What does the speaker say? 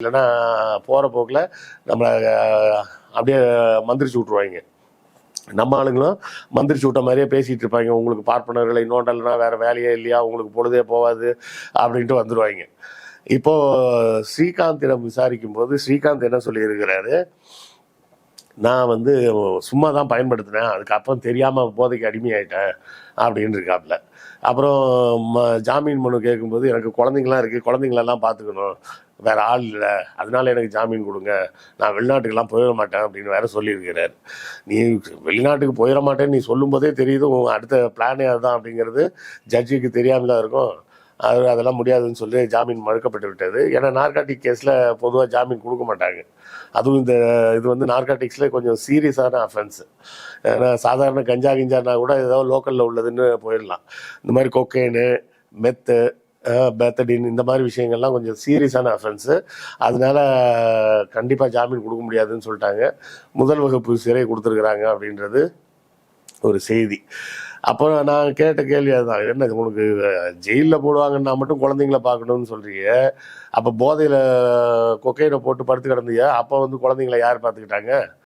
இல்லைன்னா போகிற போக்கில் நம்மளை அப்படியே மந்திரிச்சு விட்ருவாங்க நம்ம ஆளுங்களும் மந்திரிச்சு விட்ட மாதிரியே பேசிகிட்டு இருப்பாங்க உங்களுக்கு பார்ப்பனர்களை நோண்டலைன்னா வேறு வேலையே இல்லையா? உங்களுக்கு பொழுதே போகாது அப்படின்ட்டு வந்துடுவாங்க இப்போ ஸ்ரீகாந்திடம் விசாரிக்கும் போது ஸ்ரீகாந்த் என்ன சொல்லியிருக்கிறாரு? நான் வந்து சும்மா தான் பயன்படுத்தினேன் அதுக்கப்புறம் தெரியாமல் போதைக்கு அடிமையாயிட்டேன் அப்படின்னு இருக்காப்புல அப்புறம் ம- ஜாமீன் மனு கேட்கும்போது எனக்கு குழந்தைங்களாம் இருக்குது குழந்தைங்களெல்லாம் பார்த்துக்கணும். வேற ஆள் இல்லை. அதனால எனக்கு ஜாமீன் கொடுங்க. நான் வெளிநாட்டுக்கெல்லாம் போயிட மாட்டேன் அப்படின்னு வேற சொல்லியிருக்கிறார். நீ வெளிநாட்டுக்கு போயிட மாட்டேன்னு நீ சொல்லும்போதே தெரியுது. உன் அடுத்த பிளானே அதுதான் அப்படிங்கிறது ஜட்ஜுக்கு தெரியாமல இருக்கும். அது அதெல்லாம் முடியாதுன்னு சொல்லி ஜாமீன் மறுக்கப்பட்டு விட்டது. ஏன்னா நார்காட்டிக் கேஸில் பொதுவாக ஜாமீன் கொடுக்க மாட்டாங்க. அதுவும் இந்த இது வந்து நார்காட்டிக்ஸில் கொஞ்சம் சீரியஸான அஃபென்ஸு ஏன்னா சாதாரண கஞ்சா கிஞ்சானா கூட ஏதோ லோக்கலில் உள்ளதுன்னு போயிடலாம். இந்த மாதிரி கொக்கைனு மெத்து பேத்தடின் இந்த மாதிரி விஷயங்கள்லாம் கொஞ்சம் சீரியஸான அஃபென்ஸு அதனால கண்டிப்பாக ஜாமீன் கொடுக்க முடியாதுன்னு சொல்லிட்டாங்க. முதல் வகுப்பு சிறை கொடுத்துருக்குறாங்க அப்படின்றது ஒரு செய்தி. அப்போ நான் கேட்ட கேள்வி அதுதான். என்ன உனக்கு ஜெயிலில் போடுவாங்கன்னா மட்டும் குழந்தைங்கள பார்க்கணும்னு சொல்கிறீங்க அப்போ போதையில் கொக்கையில் போட்டு படுத்து கிடந்தீங்க அப்போ வந்து குழந்தைங்கள யார் பார்த்துக்கிட்டாங்க?